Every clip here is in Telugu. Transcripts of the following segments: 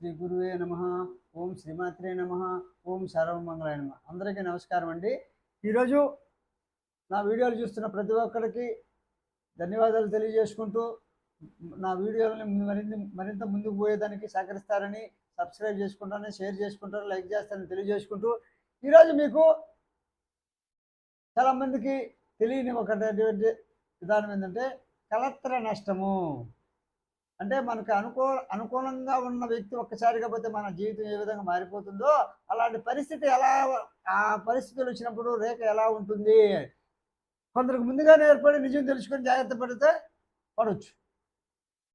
శ్రీ గురువే నమ. ఓం శ్రీమాత్రే నమ. ఓం సర్వమంగళాయ నమ. అందరికీ నమస్కారం అండి. ఈరోజు నా వీడియోలు చూస్తున్న ప్రతి ఒక్కరికి ధన్యవాదాలు తెలియజేసుకుంటూ నా వీడియోలని మరింత మరింత ముందుకు పోయేదానికి సహకరిస్తారని సబ్స్క్రైబ్ చేసుకుంటారని షేర్ చేసుకుంటారు లైక్ చేస్తారని తెలియజేసుకుంటూ ఈరోజు మీకు చాలామందికి తెలియని ఒకటి విధానం ఏంటంటే కలత్ర నష్టము. అంటే మనకు అనుకూ అనుకూలంగా ఉన్న వ్యక్తి ఒక్కసారిగా పోతే మన జీవితం ఏ విధంగా మారిపోతుందో అలాంటి పరిస్థితి ఎలా ఆ పరిస్థితులు వచ్చినప్పుడు రేఖ ఎలా ఉంటుంది? కొందరికి ముందుగానే ఏర్పడి నిజం తెలుసుకొని జాగ్రత్త పడితే పడవచ్చు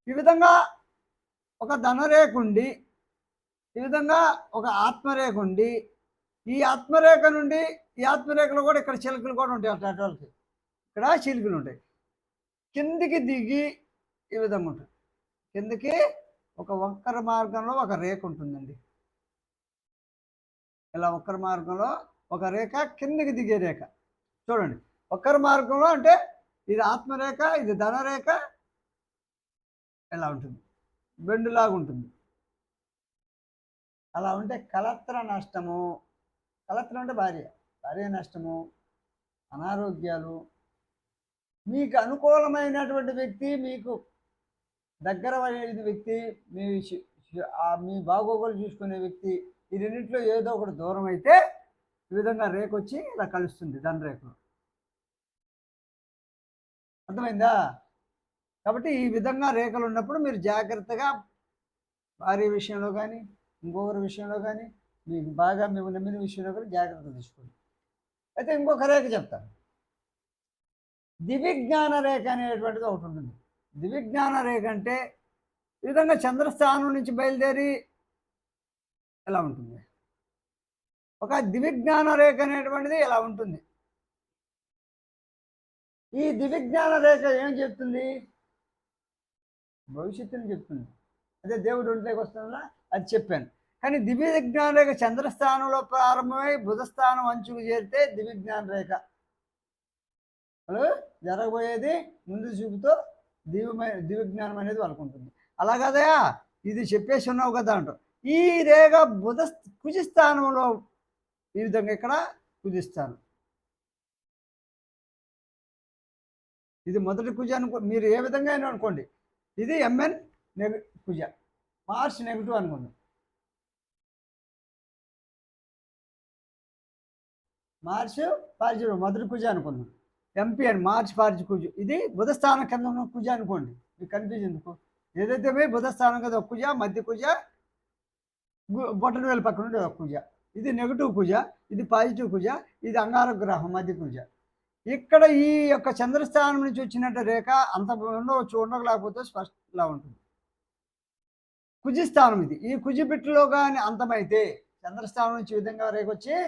ఈ విధంగా ఒక ధనరేఖ ఉండి ఈ విధంగా ఒక ఆత్మరేఖ ఉండి ఈ ఆత్మరేఖ నుండి ఈ ఆత్మరేఖలో కూడా ఇక్కడ చిలుకలు కూడా ఉంటాయి అట్లాంటి వాళ్ళకి. ఇక్కడ చిలుకలు ఉంటాయి. కిందికి దిగి ఈ విధంగా ఉంటుంది కిందకి ఒక వక్ర మార్గంలో ఒక రేఖ ఉంటుందండి. ఇలా వక్ర మార్గంలో? ఒక రేఖ కిందకి దిగే రేఖ. చూడండి. వక్ర మార్గంలో అంటే ఇది ఆత్మరేఖ ఇది ధనరేఖ ఇలా ఉంటుంది? బెండులాగా ఉంటుంది. అలా ఉంటే కలత్ర నష్టము. కలత్ర అంటే భార్య. భార్య నష్టము అనారోగ్యాలు. మీకు అనుకూలమైనటువంటి వ్యక్తి మీకు దగ్గర పడిన వ్యక్తి మీ మీ బాగోగులు చూసుకునే వ్యక్తి ఈ రెండింటిలో ఏదో ఒకటి దూరం అయితే ఈ విధంగా రేఖ వచ్చి ఇలా కలుస్తుంది దాని రేఖలో అర్థమైందా? కాబట్టి ఈ విధంగా రేఖలు ఉన్నప్పుడు మీరు జాగ్రత్తగా భార్య విషయంలో కానీ ఇంకొకరి విషయంలో కానీ మీకు బాగా మేము నమ్మిన విషయంలో కానీ జాగ్రత్త తీసుకోండి అయితే ఇంకొక రేఖ చెప్తాను. దివిజ్ఞాన రేఖ అనేటువంటిది ఒకటి ఉంటుంది. దివిజ్ఞాన రేఖ అంటే ఈ విధంగా చంద్రస్థానం నుంచి బయలుదేరి ఎలా ఉంటుంది? ఒక దివిజ్ఞాన రేఖ అనేటువంటిది ఎలా ఉంటుంది? ఈ దివిజ్ఞాన రేఖ ఏం చెప్తుంది? భవిష్యత్తుని చెప్తుంది. అదే దేవుడు ఒంట్లోకి వస్తుందా అది చెప్పాను. కానీ దివ్య విజ్ఞాన రేఖ చంద్రస్థానంలో ప్రారంభమై బుధస్థానం అంచుకు చేరితే దివ్య జ్ఞాన రేఖ. హలో? జరగబోయేది ముందు చూపుతో దివ్యమైన దివ్య జ్ఞానం అనేది వాళ్ళకు ఉంటుంది అలా కదయా ఇది చెప్పేసి ఉన్నావు కదా అంటారు. ఈ రేగ బుధ కుజిస్థానంలో ఈ విధంగా ఇక్కడ కుజిస్తాను ఇది మొదటి కుజ అనుకో మీరు ఏ విధంగా అయినా అనుకోండి. ఇది ఎంఎన్ నెగ కుజ. మార్చ్ నెగిటివ్ అనుకోండి మార్చ్ పాజిటివ్ మొదటి కుజ అనుకుందాం. ఎంపీ అని మార్చ్ పార్చి కుజు. ఇది బుధస్థానం కింద ఉన్న కుజ అనుకోండి. మీకు కన్ఫ్యూజ్ ఎందుకు? ఏదైతే పోయి బుధస్థానం కదా ఒక కుజ మధ్య కుజ గు- పక్కన ఉండే ఒక కుజ. ఇది నెగిటివ్ కుజ ఇది పాజిటివ్ కుజ ఇది అంగార గ్రహం మధ్య కుజ. ఇక్కడ ఈ యొక్క చంద్రస్థానం నుంచి వచ్చినట్టు రేఖ అంత ఉండవచ్చు ఉండకపోతే స్పష్టంగా ఉంటుంది. కుజిస్థానం ఇది. ఈ కుజిబిట్టులో కానీ అంతమైతే చంద్రస్థానం నుంచి ఈ విధంగా రేఖ వచ్చి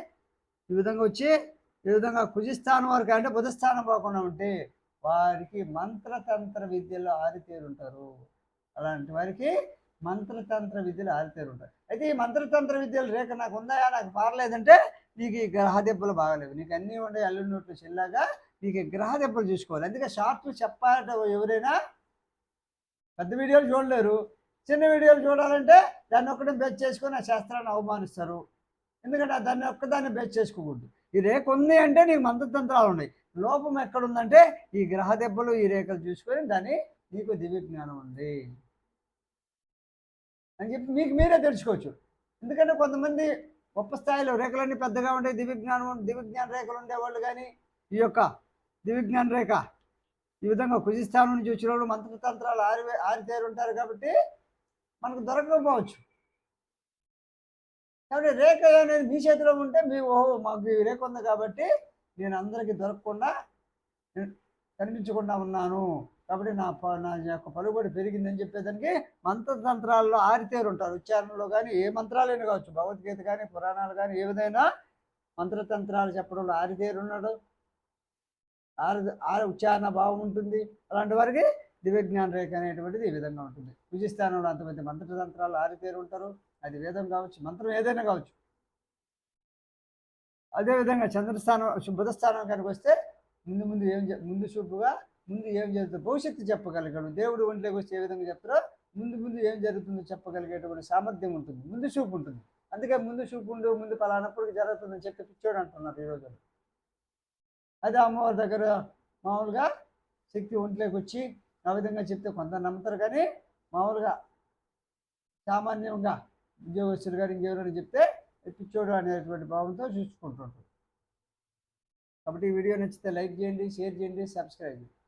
ఈ విధంగా వచ్చి ఈ విధంగా కుజిస్థానం వరకు అంటే బుధస్థానం పోకుండా ఉంటే వారికి మంత్రతంత్ర విద్యలో ఆరితేరుంటారు. అలాంటి వారికి మంత్రతంత్ర విద్యలు ఆరితేరుంటారు. అయితే ఈ మంత్రతంత్ర విద్యలు రేఖ నాకు ఉందాయా నాకు పారలేదంటే నీకు ఈ గ్రహ దెబ్బలు బాగలేవు. నీకు అన్నీ ఉండే అల్లు నోట్లు చెల్లాగా నీకు ఈ గ్రహ దెబ్బలు చూసుకోవాలి. అందుకే షార్ట్లు చెప్పాలంటే ఎవరైనా. పెద్ద వీడియోలు చూడలేరు. చిన్న వీడియోలు చూడాలంటే దాన్ని ఒక్కడే బెచ్ చేసుకొని ఆ శాస్త్రాన్ని అవమానిస్తారు. ఎందుకంటే దాన్ని ఒక్కదాన్ని బెచ్ చేసుకోకూడదు. ఈ రేఖ ఉంది అంటే నీకు మంత్రతంత్రాలు ఉన్నాయి. లోపం ఎక్కడుందంటే ఈ గ్రహ దెబ్బలు ఈ రేఖలు చూసుకొని దాన్ని నీకు దివ్య జ్ఞానం ఉంది. అని చెప్పి మీకు మీరే తెలుసుకోవచ్చు. ఎందుకంటే కొంతమంది గొప్ప స్థాయిలో రేఖలన్నీ పెద్దగా ఉంటాయి దివ్య జ్ఞానం రేఖలు ఉండేవాళ్ళు కానీ ఈ యొక్క దివిజ్ఞాన రేఖ ఈ విధంగా కుజిస్థానం నుంచి వచ్చిన వాళ్ళు మంత్రతంత్రాలు ఆరి ఆరితేరు ఉంటారు కాబట్టి మనకు దొరకకపోవచ్చు. కాబట్టి రేఖ అనేది మీ చేతిలో ఉంటే మీ ఓహో మాకు ఈ రేఖ ఉంది కాబట్టి నేను అందరికీ దొరకకుండా నేను కనిపించకుండా ఉన్నాను. కాబట్టి నా ప- నా యొక్క పలుబడి పెరిగిందని చెప్పేదానికి మంత్రతంత్రాల్లో ఆరితేరు ఉంటారు. ఉచ్చారణలో కానీ ఏ మంత్రాలైనా కావచ్చు. భగవద్గీత కానీ పురాణాలు కానీ ఏ విధంగా మంత్రతంత్రాలు చెప్పడంలో ఆరితేరు ఉన్నాడు. ఆరు ఆరు ఉచ్చారణ భావం ఉంటుంది. అలాంటి వారికి దివ్యజ్ఞాన రేఖ అనేటువంటిది ఈ విధంగా ఉంటుంది. విజిస్థానంలో అంతమంది మంత్రతంత్రాలు ఆరితేరు ఉంటారు. అది వేదం కావచ్చు మంత్రం ఏదైనా కావచ్చు. అదేవిధంగా చంద్రస్థానం బుధస్థానం కనుక వస్తే ముందు ముందు ఏం ముందు చూపుగా ముందు ఏం జరుగుతుందో భవిష్యత్తు చెప్పగలిగాడు. దేవుడు ఒంట్లోకి వస్తే ఏ విధంగా చెప్తారో ముందు ముందు ఏం జరుగుతుందో చెప్పగలిగేటువంటి సామర్థ్యం ఉంటుంది. ముందు చూపు ఉంటుంది. అందుకే ముందు చూపు ఉండు ముందు పలానప్పుడు జరుగుతుందని చెప్పి పిచ్చోడు అంటున్నారు ఈ రోజు అదే అమ్మవారి దగ్గర మామూలుగా శక్తి ఒంట్లోకి వచ్చి ఆ విధంగా చెప్తే కొంత నమ్ముతారు కానీ మామూలుగా సామాన్యంగా ఉద్యోగస్తులు కానీ ఇంకెవరైనా చెప్తే పిచ్చోడు అనేటువంటి భావంతో చూసుకుంటుంటారు. కాబట్టి ఈ వీడియో నచ్చితే లైక్ చేయండి షేర్ చేయండి సబ్స్క్రైబ్ చేయండి.